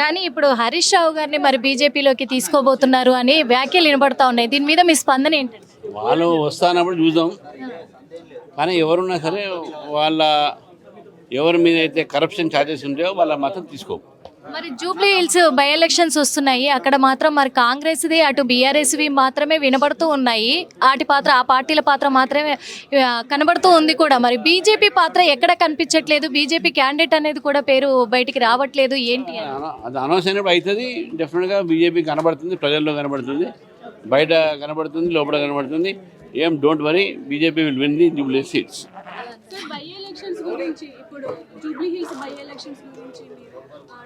కానీ ఇప్పుడు హరీష్ రావు గారిని మరి బీజేపీలోకి తీసుకోబోతున్నారు అని వ్యాఖ్యలు వినబడతా ఉన్నాయి. దీని మీద మీ స్పందన ఏంటండి వాళ్ళు వస్తానప్పుడు చూద్దాం. కానీ ఎవరున్నా సరే వాళ్ళ ఎవరి మీద అయితే కరప్షన్ ఛార్జెస్ ఉంటాయో వాళ్ళ మాత్రం తీసుకో. మరి జూబ్లీ హిల్స్ బై ఎలక్షన్స్ వస్తున్నాయి. అక్కడ మాత్రం మరి కాంగ్రెస్ది అటు బీఆర్ఎస్వి మాత్రమే వినబడుతూ ఉన్నాయి. వాటి పాత్ర ఆ పార్టీల పాత్ర మాత్రమే కనబడుతూ ఉంది కూడా. మరి బీజేపీ పాత్ర ఎక్కడ కనిపించట్లేదు? బీజేపీ క్యాండిడేట్ అనేది కూడా పేరు బయటికి రావట్లేదు. ఏంటి అది అనౌన్స్ అయినప్పుడు అవుతుంది. డెఫినెట్గా బీజేపీ కనబడుతుంది ప్రజల్లో కనబడుతుంది. బయట కనబడుతుంది లోపల కనబడుతుంది. ఏం don't worry BJP will win the Jubilee seats sir by elections గురించి ఇప్పుడు జూబ్లీ హిల్స్ బై ఎలక్షన్స్ గురించి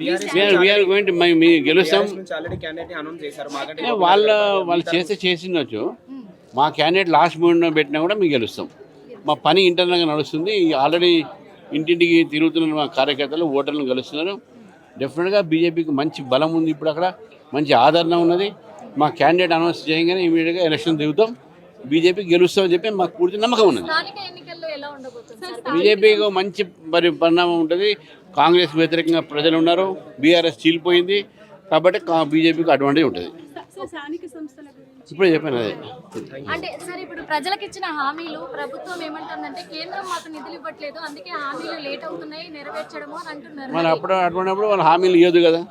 we are we are going to మీ గెలుస్తాం. నుంచి ఆల్రెడీ క్యాండిడేట్ అనౌన్స్ చేశారు. మాకంటే అంటే వాళ్ళ వాళ్ళు చేస్తే చేసిండొచ్చు. మా క్యాండిడేట్ లాస్ట్ మూమెంట్ పెట్టినా కూడా మేము గెలుస్తాం. మా పని ఇంటర్నల్గా నడుస్తుంది. ఆల్రెడీ ఇంటింటికి తిరుగుతున్న మా కార్యకర్తలు ఓటర్లను గెలుస్తున్నారు. డెఫినెట్గా బీజేపీకి మంచి బలం ఉంది ఇప్పుడు అక్కడ. మంచి ఆదరణ ఉన్నది. మా క్యాండిడేట్ అనౌన్స్ చేయగానే ఇమీడియట్గా ఎలక్షన్ దిగుతాం. బీజేపీ గెలుస్తామని చెప్పి మాకు పూర్తి నమ్మకం ఉన్నది. స్థానిక ఎన్నికల్లో ఎలా ఉండబోతుంది? సార్? బీజేపీకి మంచి పరి పరిణామం ఉంటుంది. కాంగ్రెస్ వ్యతిరేకంగా ప్రజలు ఉన్నారు. బీఆర్ఎస్ చీలిపోయింది. కాబట్టి బీజేపీకి అడ్వాంటేజ్ ఉంటుంది. సార్ స్థానిక సంస్థల గురించి ఇప్పుడే చెప్పాను అదే. అంటే సార్ ఇప్పుడు ప్రజలకు ఇచ్చిన హామీలు ప్రభుత్వం ఏమంటుందంటే కేంద్రం మాకు నిధులు ఇవ్వట్లేదు. అందుకే హామీలు లేట్ అవుతున్నాయి నెరవేర్చడము అని అంటున్నారు. మరి అప్పుడు అటువంటిప్పుడు వాళ్ళు హామీలు ఇవ్వదు కదా.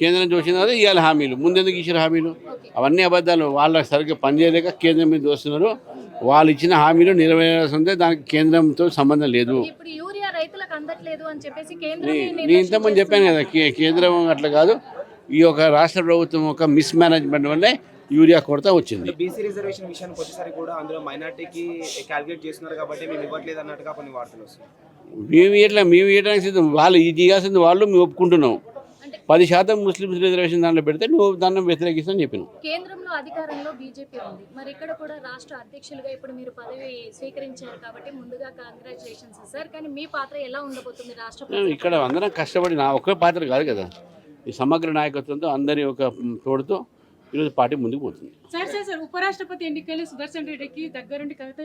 కేంద్రం చూసిన తర్వాత ఇవ్వాలి హామీలు. ముందెందుకు ఇచ్చిన హామీలు? అవన్నీ అబద్ధాలు. వాళ్ళ సరిగ్గా పనిచేయలేక కేంద్రం మీద వస్తున్నారు వాళ్ళు ఇచ్చిన హామీలు నెరవేరాల్సి ఉంటే దానికి కేంద్రంతో సంబంధం లేదు. ఇప్పుడు యూరియా రైతులకు అందట్లేదు అని చెప్పేసి కేంద్రం నీ- నేను ఇంతకుముందు చెప్పాను కదా కేంద్రం అట్లా కాదు. ఈ యొక్క రాష్ట్ర ప్రభుత్వం ఒక మిస్ మేనేజ్మెంట్ వల్లే యూరియా కొరత వచ్చింది. బీసీ రిజర్వేషన్ విషయానికి వచ్చేసరికి కూడా అందులో మైనార్టీకి క్యాలిక్యులేట్ చేస్తున్నారు కాబట్టి మేము ఇవ్వట్లేదు అన్నట్టుగా కొన్ని వార్తలు వస్తున్నాయి. మేము ఇట్లా మేము ఇవ్వడానికి వాళ్ళు ఇది చేయాల్సింది వాళ్ళు మేము ఒప్పుకుంటున్నాం. పది శాతం ముస్లిమ్స్ రిజర్వేషన్ దాంట్లో పెడితే నువ్వు దాన్ని వ్యతిరేకిస్తాను చెప్పినావు. కేంద్రంలో అధికారంలో బీజేపీ ఉంది. మరి ఇక్కడ కూడా రాష్ట్ర అధ్యక్షులుగా ఇప్పుడు మీరు పదవి స్వీకరించారు కాబట్టి ముందుగా కంగ్రాచులేషన్స్ సార్ కానీ మీ పాత్ర ఎలా ఉండబోతుంది రాష్ట్ర ఇక్కడ అందరం కష్టపడి నా ఒక్క పాత్ర కాదు కదా. ఈ సమగ్ర నాయకత్వంతో అందరి ఒక తోడుతో ఈరోజు పార్టీ ముందుకు పోతుంది. సార్ సార్ సార్ ఉపరాష్ట్రపతి ఎన్నికల్లో సుదర్శన్ రెడ్డికి దగ్గరుండి కవిత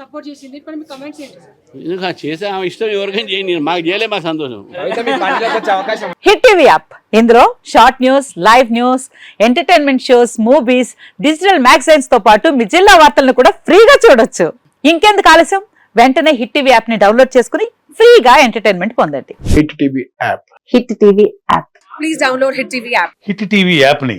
సపోర్ట్ చేసింది. ఇప్పుడు మీ కమెంట్స్ ఏంటి చేసే ఆమె ఇష్టం ఎవరికైనా చేయండి మాకు చేయలే మా సంతోషం. Hit TV app. ఇందులో short news live news entertainment shows movies digital మ్యాగజైన్స్తో పాటు మీ జిల్లా వార్తలను కూడా ఫ్రీగా చూడొచ్చు. ఇంకెందుకు ఆలస్యం? వెంటనే హిట్ టీవీ యాప్ని డౌన్లోడ్ చేసుకుని ఫ్రీగా ఎంటర్టైన్మెంట్ పొందండి. Hit TV app. Hit TV app. Hit TV యాప్ని